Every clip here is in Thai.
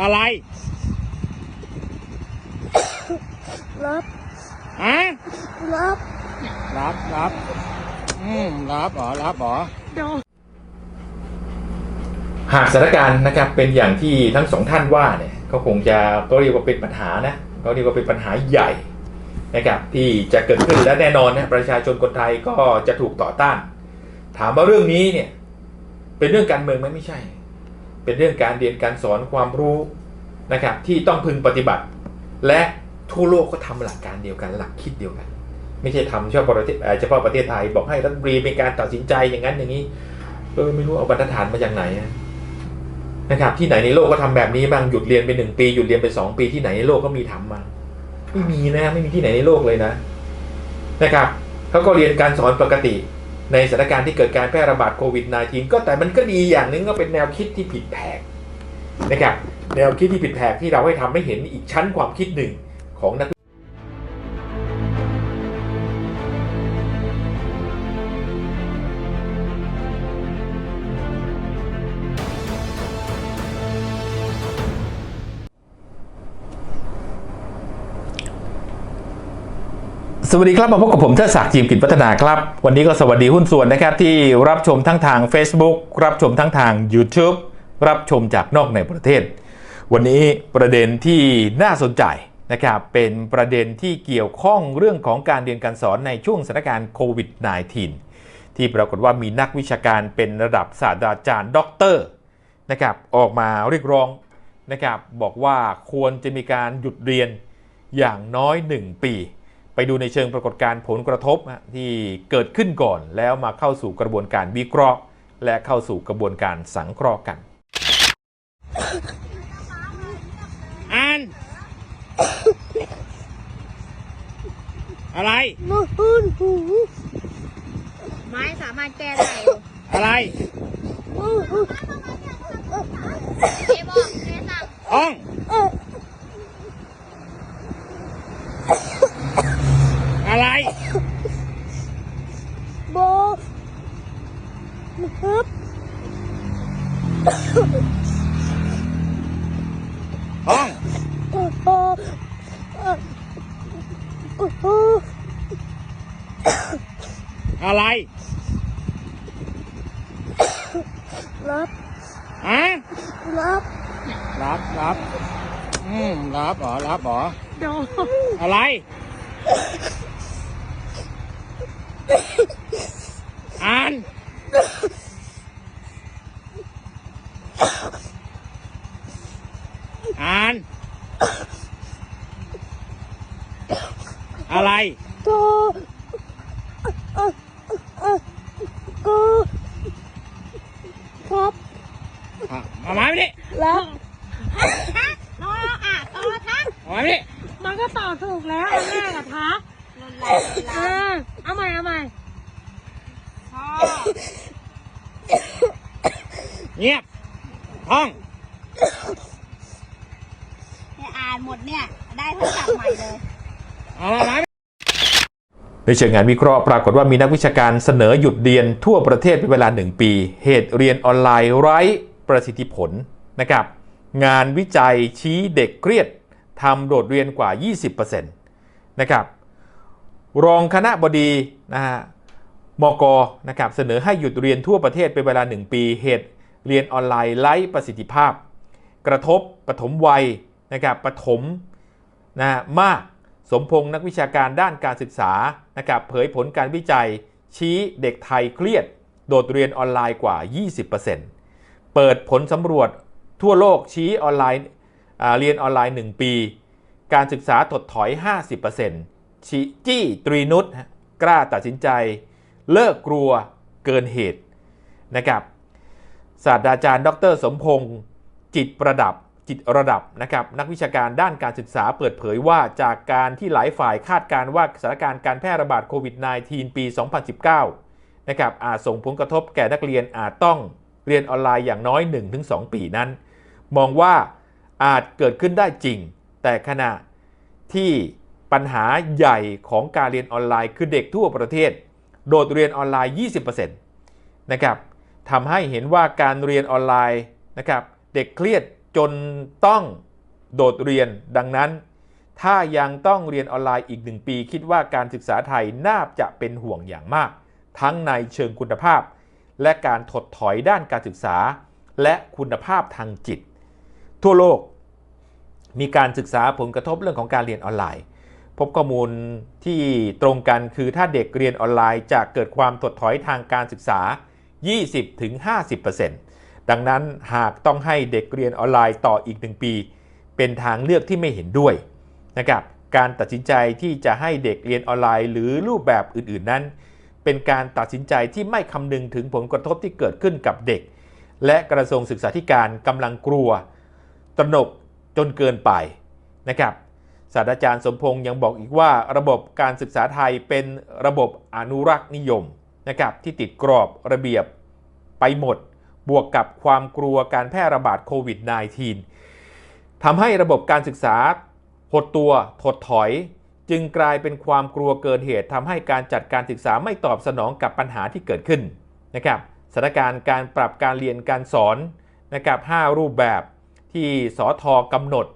อะไร รับฮะรับรับรับอืมรับเหรอรับเหรอเดี๋ยวหากสถานการณ์นะครับเป็นอย่างที่ทั้งสองท่านว่าเนี่ยก็คงจะก็เรียกว่าเป็นปัญหานะก็เรียกว่าเป็นปัญหาใหญ่นะครับที่จะเกิดขึ้นและแน่นอนนะประชาชนคนไทยก็จะถูกต่อต้าน ถามว่าเรื่องนี้เนี่ยเป็นเรื่องการเมืองไหมไม่ใช่ เป็นเรื่องการเรียนการสอนความรู้นะครับที่ต้องพึงปฏิบัติ และทั่วโลกก็ทำหลักการเดียวกันหลักคิดเดียวกัน ไม่ใช่ทำเฉพาะประเทศเฉพาะประเทศไทยบอกให้รัฐมนตรีเป็นการตัดสินใจอย่างนั้นอย่างนี้เออไม่รู้เอาบรรทัดฐานมาจากไหนนะครับที่ไหนในโลกก็ทำแบบนี้บ้างหยุดเรียนไปหนึ่งปีหยุดเรียนไปสองปีที่ไหนในโลกก็มีทำมาไม่มีนะไม่มีที่ไหนในโลกเลยนะนะครับเขาก็เรียนการสอนปกติ ในสถานการณ์ที่เกิดการแพร่ระบาดโควิด -19 ก็แต่มันก็ดีอย่างหนึงก็เป็นแนวคิดที่ผิดแผกนะครับแนวคิดที่ผิดแผกที่เราให้ทำให้เห็นอีกชั้นความคิดหนึ่งของนัก สวัสดีครับมาพบกับผมเทิดศักดิ์จีมกิจพัฒนาครับ วันนี้ก็สวัสดีหุ้นส่วนนะครับ ที่รับชมทั้งทาง Facebook รับชมทั้งทาง YouTube รับชมจากนอกในประเทศ วันนี้ประเด็นที่น่าสนใจนะครับเป็นประเด็นที่เกี่ยวข้องเรื่องของการเรียนการสอนในช่วงสถานการณ์โควิด -19 ที่ปรากฏว่ามีนักวิชาการเป็นระดับศาสตราจารย์ด็อกเตอร์นะครับออกมาเรียกร้องนะครับบอกว่าควรจะมีการหยุดเรียนอย่างน้อย 1 ปี ไปดูในเชิงปรากฏการณ์ผลกระทบฮะที่เกิดขึ้นก่อน แล้วมาเข้าสู่กระบวนการวิเคราะห์ และเข้าสู่กระบวนการสังเคราะห์กันอ่านอะไรมือหูไม้สามารถแก้ได้อยู่อะไรมือหูเจ๊บอกเจ๊สั่งห้อง เออ อะไร บอกนะครับ ห้อง เออเออเออเออ อะไร รับ ฮะ รับ รับรับ อืม รับเหรอ รับเหรอ เดี๋ยว อะไร อ่าน อ่าน อะไร โตเออเออเออครับ อะเอาไม้ไปดิ รับ รออะรอทัก เอาไม้ไปดิ มันก็ตอบถูกแล้วอันแรกอะทัก ลนแร เออเอาใหม่เอาใหม่ พ่อ เงียบ ห้อง ให้อ่านหมดเนี่ย ได้โทรศัพท์ใหม่เลย เอาไม้ไป ในเชิงงานวิเคราะห์ปรากฏว่ามีนักวิชาการเสนอหยุดเรียนทั่วประเทศเป็นเวลา 1 ปี เหตุเรียนออนไลน์ไร้ประสิทธิผลนะครับงานวิจัยชี้เด็กเครียดทำโดดเรียนกว่า 20%นะครับรองคณะบดีนะฮะมกนะครับเสนอให้หยุดเรียนทั่วประเทศเป็นเวลา 1 ปี เหตุเรียนออนไลน์ไร้ประสิทธิภาพ กระทบปฐมวัยนะครับปฐมนะฮะมาก สมพงษ์นักวิชาการด้านการศึกษานะครับเผยผลการวิจัย ชี้เด็กไทยเครียด โดดเรียนออนไลน์กว่า 20%เปิดผลสำรวจทั่วโลกชี้ออนไลน์เรียนออนไลน์ 1 ปี การศึกษาถดถอย 50%ชี้จี้ตรีนุชกล้าตัดสินใจ เลิกกลัวเกินเหตุนะครับศาสตราจารย์ ดร สมพงษ์จิตประดับ จิตระดับนะครับนักวิชาการด้านการศึกษาเปิดเผยว่าจากการที่หลายฝ่ายคาดการณ์ว่าสถานการณ์การแพร่ระบาดโควิด -19 ปี 2019 นะครับอาจส่งผลกระทบแก่นักเรียนอาจต้องเรียนออนไลน์อย่างน้อย 1-2 ปีนั้น มองว่าอาจเกิดขึ้นได้จริง แต่ขณะที่ปัญหาใหญ่ของการเรียนออนไลน์ คือเด็กทั่วประเทศ โดดเรียนออนไลน์ 20%นะครับทำให้เห็นว่าการเรียนออนไลน์นะครับเด็กเครียด จนต้องโดดเรียนดังนั้น ถ้ายังต้องเรียนออนไลน์อีกหนึ่งปี คิดว่าการศึกษาไทยน่าจะเป็นห่วงอย่างมาก ทั้งในเชิงคุณภาพ และการถดถอยด้านการศึกษา และคุณภาพทางจิต ทั่วโลก มีการศึกษาผลกระทบเรื่องของการเรียนออนไลน์ พบข้อมูลที่ตรงกันคือถ้าเด็กเรียนออนไลน์จะเกิดความถดถอยทางการศึกษา 20-50% ดังนั้นหากต้องให้เด็กเรียนออนไลน์ต่ออีกหนึ่งปี เป็นทางเลือกที่ไม่เห็นด้วยนะครับการตัดสินใจที่จะให้เด็กเรียนออนไลน์ หรือรูปแบบอื่นๆนั้น เป็นการตัดสินใจที่ไม่คำนึงถึงผลกระทบที่เกิดขึ้นกับเด็ก และกระทรวงศึกษาธิการกำลังกลัว ตระหนกจนเกินไปนะครับศาสตราจารย์สมพงษ์ยังบอกอีกว่า ระบบการศึกษาไทยเป็นระบบอนุรักษ์นิยมนะครับที่ติดกรอบระเบียบไปหมด บวกกับความกลัวการแพร่ระบาดโควิด -19 ทำให้ระบบการศึกษาหดตัวถดถอย จึงกลายเป็นความกลัวเกินเหตุทำให้การจัดการศึกษาไม่ตอบสนองกับปัญหาที่เกิดขึ้นนะครับสถานการณ์การปรับการเรียนการสอนนะครับ5รูปแบบที่สอทอกำหนด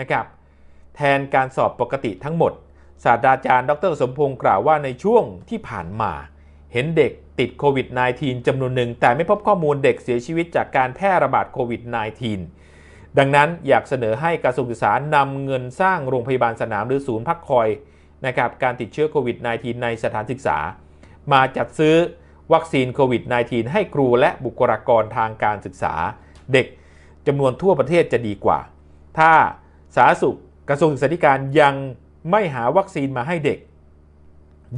นะครับแทนการสอบปกติทั้งหมด ศาสตราจารย์ ดร สมพงศ์กล่าวว่าในช่วงที่ผ่านมา เห็นเด็กติดโควิด -19 จำนวนหนึ่ง แต่ไม่พบข้อมูลเด็กเสียชีวิตจากการแพร่ระบาดโควิด -19 ดังนั้นอยากเสนอให้กระทรวงศึกษานำเงินสร้างโรงพยาบาลสนามหรือศูนย์พักคอยนะครับการติดเชื้อโควิด -19 ในสถานศึกษา มาจัดซื้อวัคซีนโควิด -19 ให้ครูและบุคลากรทางการศึกษา เด็กจำนวนทั่วประเทศจะดีกว่า ถ้าสาธารณสุขกระทรวงศึกษาธิการยังไม่หาวัคซีนมาให้เด็ก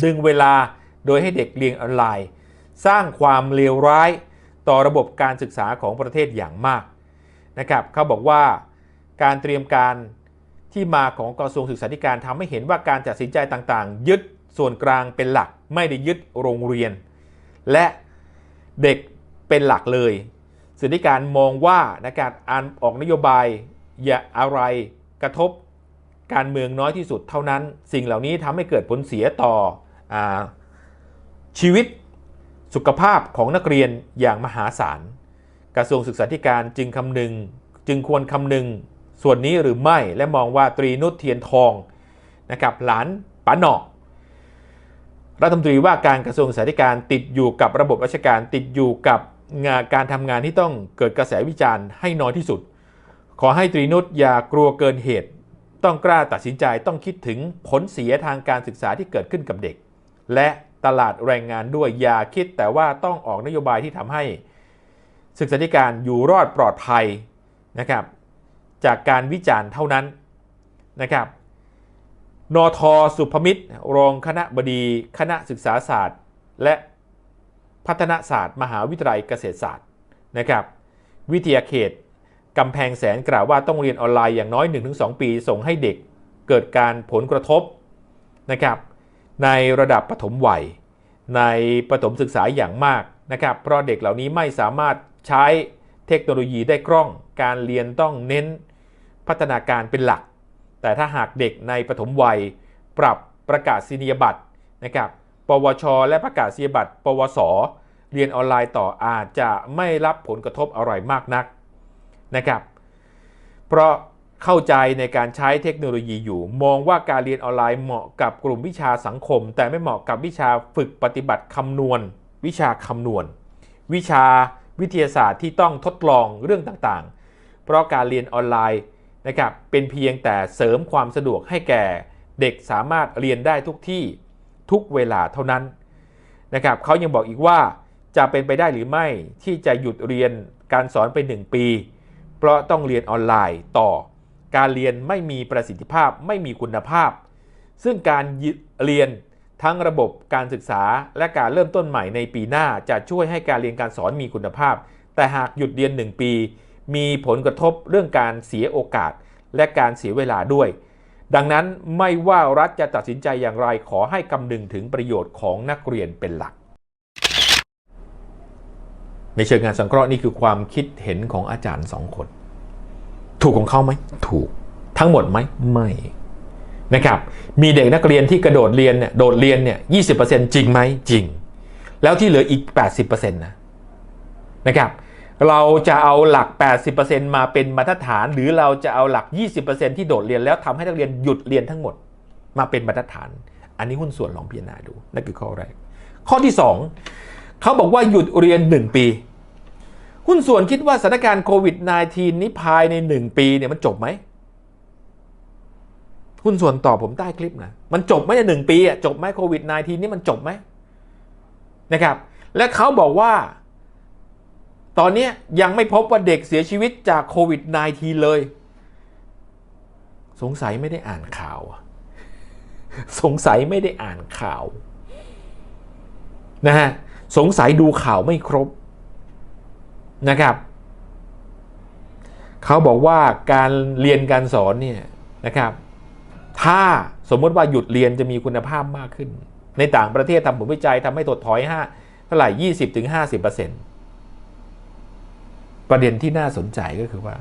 ดึงเวลา โดยให้เด็กเรียนออนไลน์ สร้างความเลวร้ายต่อระบบการศึกษาของประเทศอย่างมากนะครับเขาบอกว่าการเตรียมการที่มาของกระทรวงศึกษาธิการทำให้เห็นว่าการตัดสินใจต่างๆ ยึดส่วนกลางเป็นหลักไม่ได้ยึดโรงเรียน และเด็กเป็นหลักเลยศึกษาธิการมองว่าในการอ่านออกนโยบายอย่าอะไรกระทบการเมืองน้อยที่สุดเท่านั้น สิ่งเหล่านี้ทำให้เกิดผลเสียต่ออ ชีวิต สุขภาพของนักเรียนอย่างมหาศาล กระทรวงศึกษาธิการจึงคำนึง จึงควรคำนึงส่วนนี้หรือไม่และมองว่าตรีนุชเทียนทองนะครับหลานป๋าหนอกรัฐมนตรีว่าการกระทรวงศึกษาธิการติดอยู่กับระบบราชการติดอยู่กับงานการทำงานที่ต้องเกิดกระแสวิจารณ์ให้น้อยที่สุด ขอให้ตรีนุชอย่ากลัวเกินเหตุ ต้องกล้าตัดสินใจต้องคิดถึงผลเสียทางการศึกษาที่เกิดขึ้นกับเด็ก และ ตลาดแรงงานด้วยอย่าคิดแต่ว่าต้องออกนโยบายที่ทำให้ ศึกษาธิการอยู่รอดปลอดภัยนะครับ จากการวิจารณ์เท่านั้นนะครับนทสุภมิตร รองคณะบดี คณะศึกษาศาสตร์ และพัฒนาศาสตร์ มหาวิทยาลัยเกษตรศาสตร์นะครับ วิทยาเขตกำแพงแสนกล่าวว่าต้องเรียนออนไลน์อย่างน้อย 1-2 ปี ส่งให้เด็กเกิดการผลกระทบนะครับ ในระดับปฐมวัย ในประถมศึกษาอย่างมากนะครับเพราะเด็กเหล่านี้ไม่สามารถใช้เทคโนโลยีได้คล่อง การเรียนต้องเน้นพัฒนาการเป็นหลัก แต่ถ้าหากเด็กในปฐมวัย ปรับประกาศนียบัตรนะครับปวช และประกาศนียบัตร ปวส เรียนออนไลน์ต่ออาจจะไม่รับผลกระทบอะไรมากนักนะครับ เพราะ เข้าใจในการใช้เทคโนโลยีอยู่ มองว่าการเรียนออนไลน์เหมาะกับกลุ่มวิชาสังคม แต่ไม่เหมาะกับวิชาฝึกปฏิบัติคำนวณ วิชาคำนวณ วิชาวิทยาศาสตร์ที่ต้องทดลองเรื่องต่างๆ เพราะการเรียนออนไลน์นะครับเป็นเพียงแต่เสริมความสะดวกให้แก่เด็กสามารถเรียนได้ทุกที่ทุกเวลาเท่านั้นนะครับเขายังบอกอีกว่าจะเป็นไปได้หรือไม่ที่จะหยุดเรียนการสอนไป 1 ปี เพราะต้องเรียนออนไลน์ต่อ การเรียนไม่มีประสิทธิภาพไม่มีคุณภาพ ซึ่งการเรียนทั้งระบบการศึกษาและการเริ่มต้นใหม่ในปีหน้าจะช่วยให้การเรียนการสอนมีคุณภาพ แต่หากหยุดเรียน 1 ปี มีผลกระทบเรื่องการเสียโอกาส และการเสียเวลาด้วย ดังนั้นไม่ว่ารัฐจะตัดสินใจอย่างไรขอให้คำนึงถึงประโยชน์ของนักเรียนเป็นหลัก ในเชิงงานสังเคราะห์นี่คือความคิดเห็นของอาจารย์สองคน ถูกของเขาไหมถูกทั้งหมดไหมไม่นะครับมีเด็กนักเรียนที่กระโดดเรียนเนี่ยโดดเรียนเนี่ยยีจริงไหมจริง แล้วที่เหลืออีก 80%นะนะครับเราจะเอาหลัก 80%มาเป็นมาตรฐาน หรือเราจะเอาหลัก 20%ที่โดดเรียนแล้วทำให้นักเรียนหยุดเรียนทั้งหมดมาเป็นมาตรฐาน อันนี้หุ้นส่วนลองพิจารณาดูนั่นคือข้อแรกข้อที่ 2เขาบอกว่าหยุดเรียน 1 ปี หุ้นส่วนคิดว่าสถานการณ์โควิด -19 นี้ภายใน 1 ปีเนี่ยมันจบไหมหุ้นส่วนตอบผมใต้คลิปนะมันจบไหมในหนึ่งปีอะจบไหมโควิด -19 นี่มันจบไหมนะครับ และเขาบอกว่า ตอนนี้ยังไม่พบว่าเด็กเสียชีวิตจากโควิด -19 เลย สงสัยไม่ได้อ่านข่าว สงสัยไม่ได้อ่านข่าวนะฮะสงสัยดูข่าวไม่ครบ นะครับเขาบอกว่าการเรียนการสอนเนี่ยนะครับ ถ้าสมมติว่าหยุดเรียนจะมีคุณภาพมากขึ้น ในต่างประเทศทำผลวิจัยทำให้ถดถอยห้าเท่าไหร่ยี่สิบถึงห้าสิบเปอร์เซ็นต์ประเด็นที่น่าสนใจก็คือว่า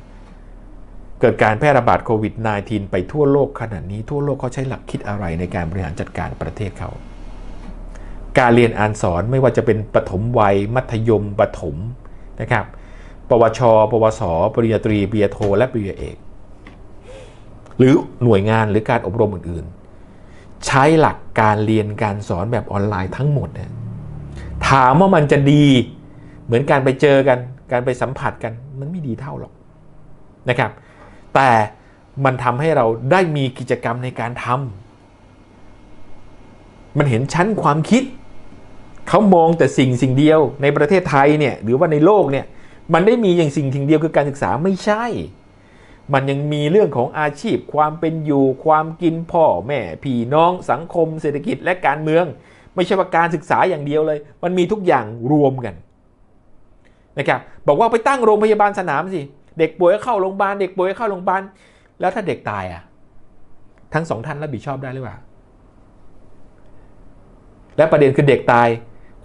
เกิดการแพร่ระบาดโควิด -19 ไปทั่วโลกขนาดนี้ทั่วโลกเขาใช้หลักคิดอะไรในการบริหารจัดการประเทศเขา การเรียนอ่านสอนไม่ว่าจะเป็นปฐมวัย มัธยมปฐม นะครับ ปวช ปวส ปริญญาตรีปริญญาโท และปริญญาเอก หรือหน่วยงานหรือการอบรมอื่นๆ ใช้หลักการเรียนการสอนแบบออนไลน์ทั้งหมดเนี่ยถามว่ามันจะดีเหมือนการไปเจอกัน การไปสัมผัสกันมันไม่ดีเท่าหรอกนะครับ แต่มันทำให้เราได้มีกิจกรรมในการทำมันเห็นชั้นความคิด เขามองแต่สิ่งสิ่งเดียวในประเทศไทยเนี่ยหรือว่าในโลกเนี่ยมันได้มีอย่างสิ่งสิ่งเดียวคือการศึกษาไม่ใช่ มันยังมีเรื่องของอาชีพ ความเป็นอยู่ความกินพ่อแม่พี่น้องสังคม เศรษฐกิจและการเมือง ไม่ใช่ว่าการศึกษาอย่างเดียวเลย มันมีทุกอย่างรวมกันนะครับบอกว่าไปตั้งโรงพยาบาลสนามสิเด็กป่วยเข้าโรงพยาบาลเด็กป่วยเข้าโรงพยาบาลแล้วถ้าเด็กตายอะทั้งสองท่านรับผิดชอบได้หรือเปล่าและประเด็นคือเด็กตาย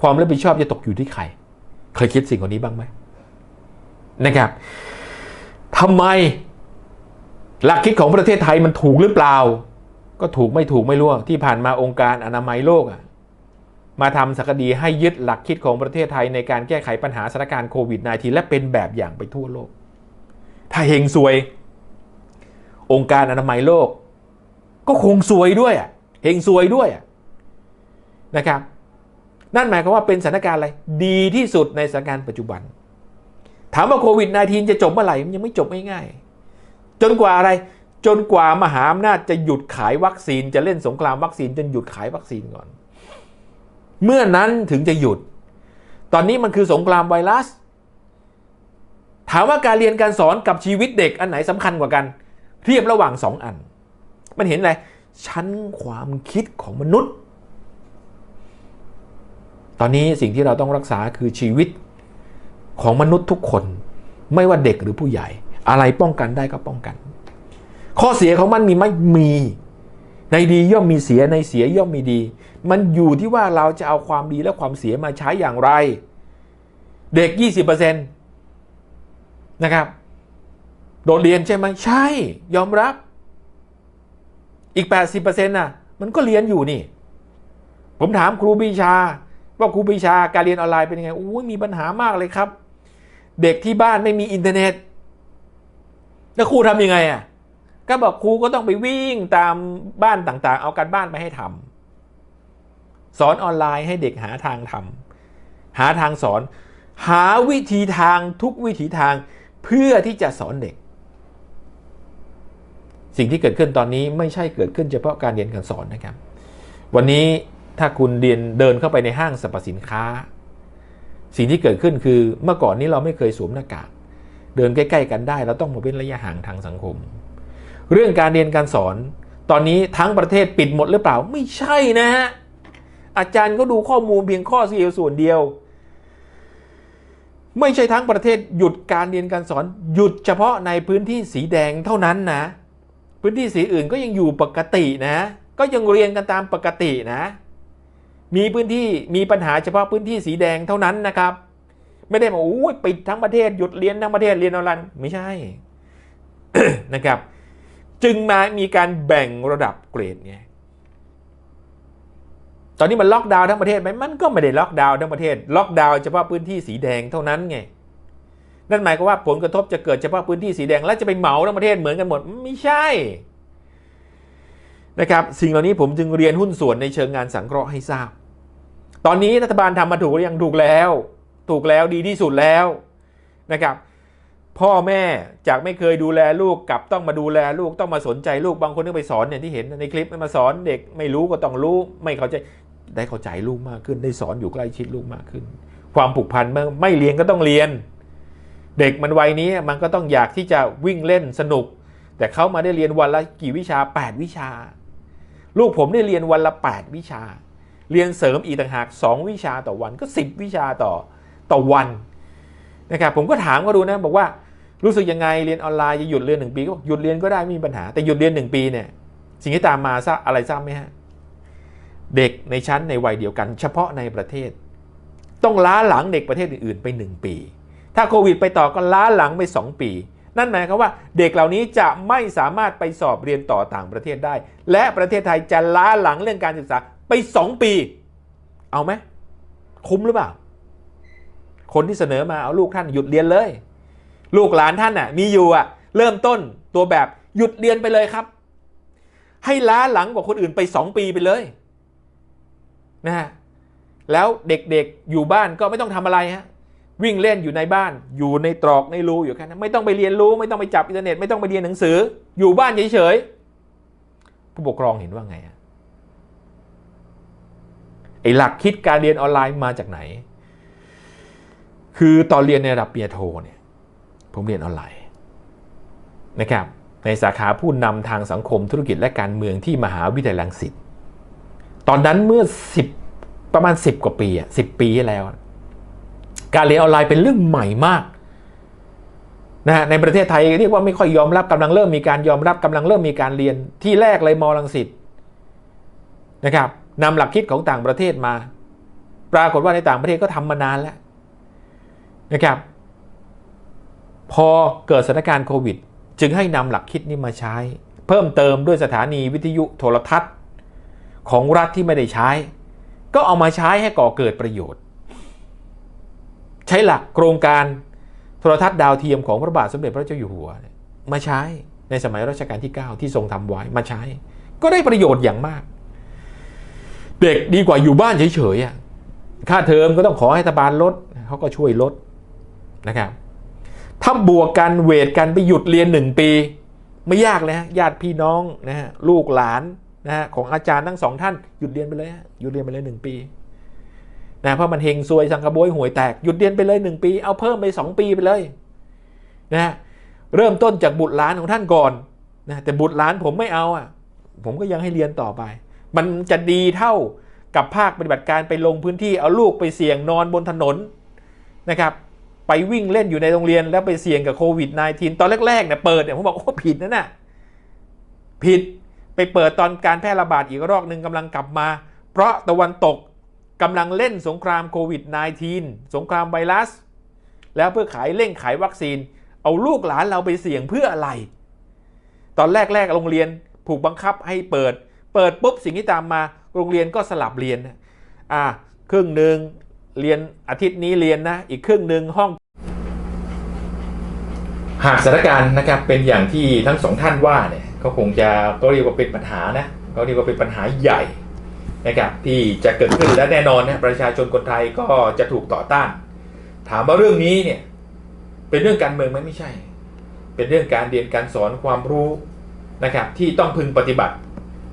ความรับผิดชอบจะตกอยู่ที่ใคร เคยคิดสิ่งเหล่านี้บ้างไหมนะครับทำไมหลักคิดของประเทศไทยมันถูกหรือเปล่า ก็ถูกไม่ถูกไม่รู้ที่ผ่านมาองค์การอนามัยโลกอะมาทำสักดีให้ยึดหลักคิดของประเทศไทยในการแก้ไขปัญหาสถานการณ์โควิด -19 และเป็นแบบอย่างไปทั่วโลก ถ้าเฮงซวย องค์การอนามัยโลก ก็คงซวยด้วยอะเฮงซวยด้วยอะนะครับ นั่นหมายความว่าเป็นสถานการณ์อะไรดีที่สุดในสถานการณ์ปัจจุบัน ถามว่าโควิด -19 จะจบเมื่อไหร่มันยังไม่จบง่ายๆจนกว่าอะไรจนกว่ามหาอำนาจจะหยุดขายวัคซีน จะเล่นสงครามวัคซีนจนหยุดขายวัคซีนก่อน เมื่อนั้นถึงจะหยุด ตอนนี้มันคือสงครามไวรัส ถามว่าการเรียนการสอนกับชีวิตเด็กอันไหนสำคัญกว่ากัน เทียบระหว่างสองอัน มันเห็นอะไรชั้นความคิดของมนุษย์ ตอนนี้สิ่งที่เราต้องรักษาคือชีวิตของมนุษย์ทุกคน ไม่ว่าเด็กหรือผู้ใหญ่ อะไรป้องกันได้ก็ป้องกัน ข้อเสียของมันมีไหมมีในดีย่อมมีเสียในเสียย่อมมีดี มันอยู่ที่ว่าเราจะเอาความดีและความเสียมาใช้อย่างไร เด็ก 20%นะครับ โดดเรียนใช่ไหมใช่ ยอมรับ อีก 80%น่ะ มันก็เรียนอยู่นี่ ผมถามครูปีชา ว่าครูปีชาการเรียนออนไลน์เป็นยังไงโอ้ยมีปัญหามากเลยครับ เด็กที่บ้านไม่มีอินเทอร์เน็ตแล้วครูทำยังไงอะก็บอกครูก็ต้องไปวิ่งตามบ้านต่างๆ เอาการบ้านไปให้ทำสอนออนไลน์ให้เด็กหาทางทำหาทางสอน หาวิธีทางทุกวิถีทางเพื่อที่จะสอนเด็ก สิ่งที่เกิดขึ้นตอนนี้ไม่ใช่เกิดขึ้นเฉพาะการเรียนการสอนนะครับ วันนี้ ถ้าคุณเดินเดินเข้าไปในห้างสรรพสินค้า สิ่งที่เกิดขึ้นคือเมื่อก่อนนี้เราไม่เคยสวมหน้ากากเดินใกล้ๆกันได้ เราต้องมาเว้นระยะห่างทางสังคม เรื่องการเรียนการสอน ตอนนี้ทั้งประเทศปิดหมดหรือเปล่าไม่ใช่นะฮะอาจารย์ก็ดูข้อมูลเพียงข้อเสียส่วนเดียว ไม่ใช่ทั้งประเทศหยุดการเรียนการสอน หยุดเฉพาะในพื้นที่สีแดงเท่านั้นนะ พื้นที่สีอื่นก็ยังอยู่ปกตินะ ก็ยังเรียนกันตามปกตินะ มีพื้นที่มีปัญหาเฉพาะพื้นที่สีแดงเท่านั้นนะครับ ไม่ได้มาโอ้ยปิดทั้งประเทศหยุดเรียนทั้งประเทศเรียนออนไลน์ไม่ใช่นะครับ จึงมามีการแบ่งระดับเกรดไงตอนนี้มันล็อกดาวน์ทั้งประเทศไหมมันก็ไม่ได้ล็อกดาวน์ทั้งประเทศ ล็อกดาวน์เฉพาะพื้นที่สีแดงเท่านั้นไงนั่นหมายความว่าผลกระทบจะเกิดเฉพาะพื้นที่สีแดงแล้วจะไปเหมาทั้งประเทศเหมือนกันหมดไม่ใช่นะครับ สิ่งเหล่านี้ผมจึงเรียนหุ้นส่วนในเชิงงานสังเคราะห์ให้ทราบ ตอนนี้รัฐบาลทำมาถูกหรือยังถูกแล้ว ถูกแล้วดีที่สุดแล้วนะครับ พ่อแม่จากไม่เคยดูแลลูกกลับต้องมาดูแลลูกต้องมาสนใจลูกบางคนก็ไปสอนเนี่ยที่เห็นในคลิปมาสอนเด็กไม่รู้ก็ต้องรู้ไม่เข้าใจได้เข้าใจลูกมากขึ้น ได้สอนอยู่ใกล้ชิดลูกมากขึ้น ความผูกพันไม่ไม่เรียนก็ต้องเรียน เด็กมันวัยนี้มันก็ต้องอยากที่จะวิ่งเล่นสนุก แต่เขามาได้เรียนวันละกี่วิชา 8 วิชา ลูกผมได้เรียนวันละ 8 วิชา เรียนเสริมอีกต่างหาก 2 วิชาต่อวันก็ 10 วิชาต่อต่อวันนะครับผมก็ถามเขาดูนะบอกว่ารู้สึกยังไงเรียนออนไลน์จะหยุดเรียนหนึ่งปีก็บอกหยุดเรียนก็ได้ไม่มีปัญหา แต่หยุดเรียนหนึ่งปีเนี่ยสิ่งที่ตามมาทราบอะไรทราบไหมฮะเด็กในชั้นในวัยเดียวกัน เฉพาะในประเทศ ต้องล้าหลังเด็กประเทศอื่นๆไป 1 ปี ถ้าโควิดไปต่อก็ล้าหลังไป 2 ปี นั่นหมายความว่าเด็กเหล่านี้จะไม่สามารถไปสอบเรียนต่อต่างประเทศได้ และประเทศไทยจะล้าหลังเรื่องการศึกษา ไป2ปี เอาไหมคุ้มหรือเปล่า คนที่เสนอมาเอาลูกท่านหยุดเรียนเลย ลูกหลานท่านน่ะ มีอยู่อะ เริ่มต้นตัวแบบหยุดเรียนไปเลยครับ ให้ล้าหลังกว่าคนอื่นไป2ปีไปเลยนะฮะแล้วเด็กๆอยู่บ้านก็ไม่ต้องทำอะไรฮะวิ่งเล่นอยู่ในบ้าน อยู่ในตรอกในรูอยู่แค่นั้นไม่ต้องไปเรียนรู้ ไม่ต้องไปจับอินเทอร์เน็ตไม่ต้องไปเรียนหนังสือ อยู่บ้านเฉยๆผู้ปกครองเห็นว่าไงอะ ไอ้หลักคิดการเรียนออนไลน์มาจากไหน คือตอนเรียนในระดับปริญญาโทเนี่ยผมเรียนออนไลน์นะครับในสาขาผู้นำทางสังคมธุรกิจและการเมืองที่มหาวิทยาลัยรังสิตตอนนั้นเมื่อ 10 ประมาณ 10 กว่าปีอะ10ปีแล้ว การเรียนออนไลน์เป็นเรื่องใหม่มากนะฮะในประเทศไทยเรียกว่าไม่ค่อยยอมรับกำลังเริ่มมีการยอมรับกำลังเริ่มมีการเรียนที่แรกเลยมรังสิตนะครับ นำหลักคิดของต่างประเทศมา ปรากฏว่าในต่างประเทศก็ทำมานานแล้วนะครับ พอเกิดสถานการณ์โควิด จึงให้นำหลักคิดนี้มาใช้ เพิ่มเติมด้วยสถานีวิทยุโทรทัศน์ ของรัฐที่ไม่ได้ใช้ ก็เอามาใช้ให้ก่อเกิดประโยชน์ ใช้หลักโครงการโทรทัศน์ดาวเทียมของพระบาทสมเด็จพระเจ้าอยู่หัว มาใช้ในสมัยรัชกาลที่ 9 ที่ทรงทำไว้มาใช้ ก็ได้ประโยชน์อย่างมาก เด็กดีกว่าอยู่บ้านเฉยๆค่าเทอมก็ต้องขอให้รัฐบาลลดเขาก็ช่วยลดนะครับถ้าบวกกันเวทกันไปหยุดเรียนหนึ่งปี ไม่ยากเลยฮะญาติพี่น้องนะฮะลูกหลานนะฮะของอาจารย์ทั้งสองท่านหยุดเรียนไปเลยฮะหยุดเรียนไปเลยหนึ่งปีนะเพราะมันเฮงซวยสังกะโบยหวยแตกหยุดเรียนไปเลยหนึ่งปี เอาเพิ่มไปสองปีไปเลยนะฮะเริ่มต้นจากบุตรหลานของท่านก่อนนะแต่บุตรหลานผมไม่เอาอะผมก็ยังให้เรียนต่อไป มันจะดีเท่ากับภาคปฏิบัติการไปลงพื้นที่เอาลูกไปเสี่ยงนอนบนถนนนะครับไปวิ่งเล่นอยู่ในโรงเรียนแล้วไปเสี่ยงกับโควิด -19 ตอนแรกๆเนี่ยเปิดเนี่ยผมบอกโอ้ผิดนะน่ะผิดไปเปิดตอนการแพร่ระบาดอีกรอบหนึ่งกำลังกลับมา เพราะตะวันตกกำลังเล่นสงครามโควิด -19 สงครามไวรัส แล้วเพื่อขายเร่งขายวัคซีน เอาลูกหลานเราไปเสี่ยงเพื่ออะไร ตอนแรกๆโรงเรียนผูกบังคับให้เปิด เปิดปุ๊บสิ่งที่ตามมาโรงเรียนก็สลับเรียนอ่าครึ่งหนึ่งเรียนอาทิตย์นี้เรียนนะอีกครึ่งหนึ่งห้อง หากสถานการณ์นะครับเป็นอย่างที่ทั้งสองท่านว่าเนี่ยก็คงจะก็เรียกว่าเป็นปัญหานะก็เรียกว่าเป็นปัญหาใหญ่นะครับที่จะเกิดขึ้นและแน่นอนนะประชาชนคนไทยก็จะถูกต่อต้าน ถามว่าเรื่องนี้เนี่ยเป็นเรื่องการเมืองไหมไม่ใช่ เป็นเรื่องการเรียนการสอนความรู้นะครับที่ต้องพึงปฏิบัติ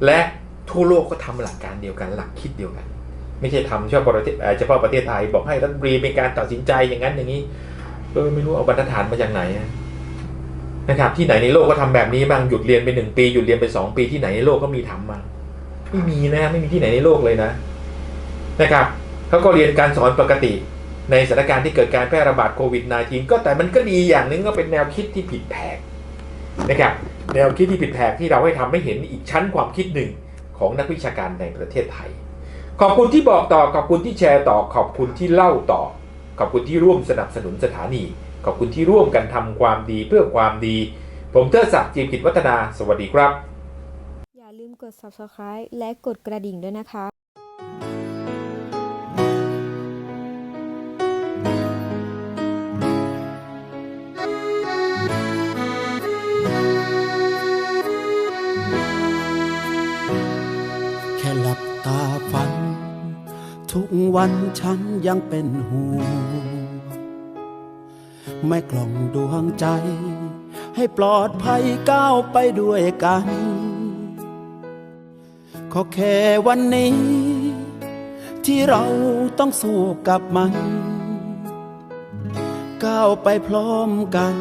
และทั่วโลกก็ทำหลักการเดียวกันหลักคิดเดียวกัน ไม่ใช่ทำเฉพาะประเทศเฉพาะประเทศไทยบอกให้รัฐมนตรีเป็นการตัดสินใจอย่างนั้นอย่างนี้เออไม่รู้เอาบรรทัดฐานมาจากไหนนะครับ ที่ไหนในโลกก็ทำแบบนี้บ้างหยุดเรียนไปหนึ่งปีหยุดเรียนไปสองปีที่ไหนในโลกก็มีทำมาไม่มีนะไม่มีที่ไหนในโลกเลยนะนะครับเขาก็เรียนการสอนปกติในสถานการณ์ที่เกิดการแพร่ระบาดโควิด -19 ก็แต่มันก็ดีอย่างหนึงก็เป็นแนวคิดที่ผิดแผกนะครับ แนวคิดที่ผิดแผกที่เราให้ทำให้เห็นอีกชั้นความคิดหนึ่งของนักวิชาการในประเทศไทย ขอบคุณที่บอกต่อขอบคุณที่แชร์ต่อ ขอบคุณที่เล่าต่อ ขอบคุณที่ร่วมสนับสนุนสถานี ขอบคุณที่ร่วมกันทำความดีเพื่อความดี ผมเทิดศักดิ์จีมกิจวัฒนา สวัสดีครับ อย่าลืมกด subscribe และกดกระดิ่งด้วยนะคะ วันฉันยังเป็นห่วงไม่กล่องดวงใจ ให้ปลอดภัยก้าวไปด้วยกัน ขอแค่วันนี้ ที่เราต้องสู้กับมัน ก้าวไปพร้อมกัน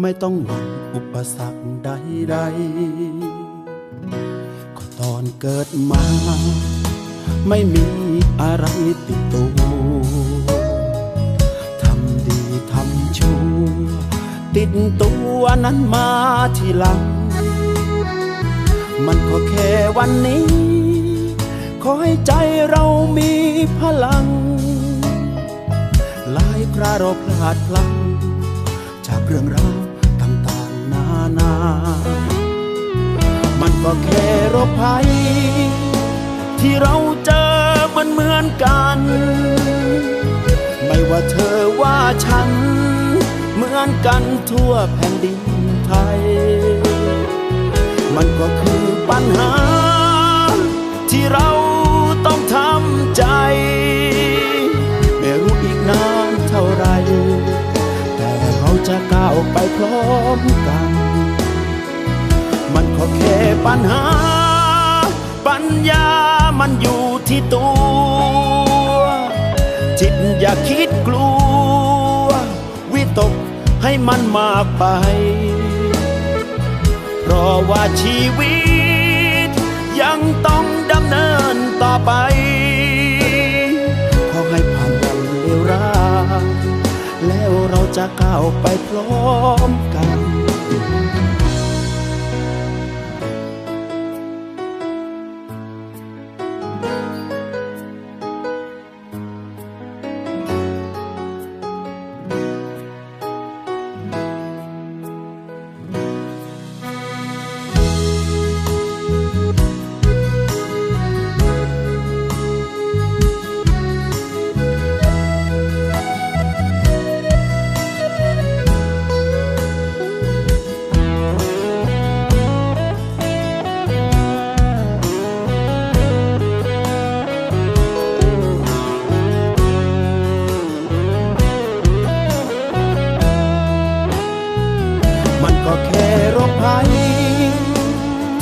ไม่ต้องหวั่นอุปสรรคใดๆก็ตอนเกิดมา ไม่มี อะไรติดตัวทำดีทำชั่วติดตัวนั้นมาทีหลัง มันก็แค่วันนี้ ขอให้ใจเรามีพลัง หลายคราเราพลาดพลั้งจากเรื่องราวต่างๆนานา มันก็แค่โรคภัย ที่เราเจอ มันเหมือนกัน ไม่ว่าเธอว่าฉัน เหมือนกันทั่วแผ่นดินไทย มันก็คือปัญหา ที่เราต้องทำใจ ไม่รู้อีกนานเท่าไร แต่เราจะก้าวไปพร้อมกัน มันก็แค่ปัญหา ปัญญา มันอยู่ที่ตัว จิตอย่าคิดกลัว วิตกให้มันมากไป เพราะว่าชีวิต ยังต้องดำเนินต่อไป ขอให้ผ่านวันเลวร้ายแล้วเราจะก้าวไปพร้อมกันมัน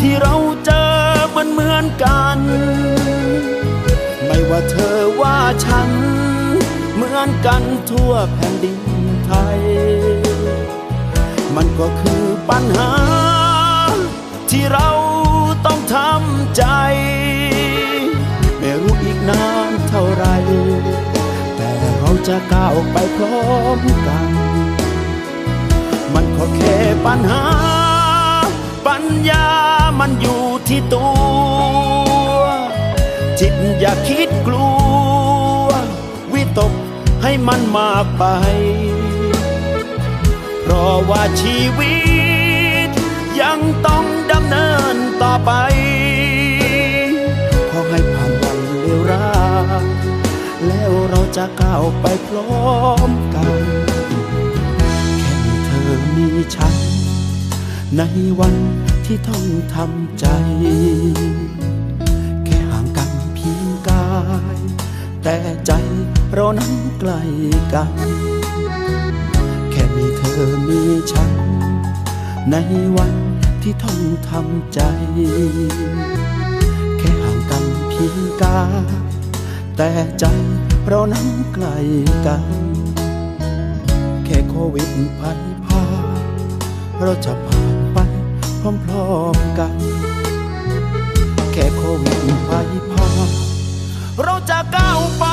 ที่เราเจอมันเหมือนกัน ไม่ว่าเธอว่าฉัน เหมือนกันทั่วแผ่นดินไทย มันก็คือปัญหา ที่เราต้องทำใจ ไม่รู้อีกนานเท่าไร แต่เราจะก้าวไปพร้อมกัน มันก็แค่ปัญหา ปัญญา มันอยู่ที่ตัว จิตอย่าคิดกลัว วิตกให้มันมากไป เพราะว่าชีวิต ยังต้องดำเนินต่อไป ขอให้ผ่านวันเลวร้ายแล้วเราจะก้าวไปพร้อมกัน แค่มีเธอมีฉัน ในวัน ที่ต้องทำใจ แค่ห่างกันเพียงกาย แต่ใจเรานั้นใกล้กัน แค่มีเธอมีฉัน ในวันที่ต้องทำใจ แค่ห่างกันเพียงกายแต่ใจเรานั้นใกล้กัน แค่โควิดภัยพาเราจะ พร้อมๆกัน แค่โควิดภัยพาเราจะก้าวไป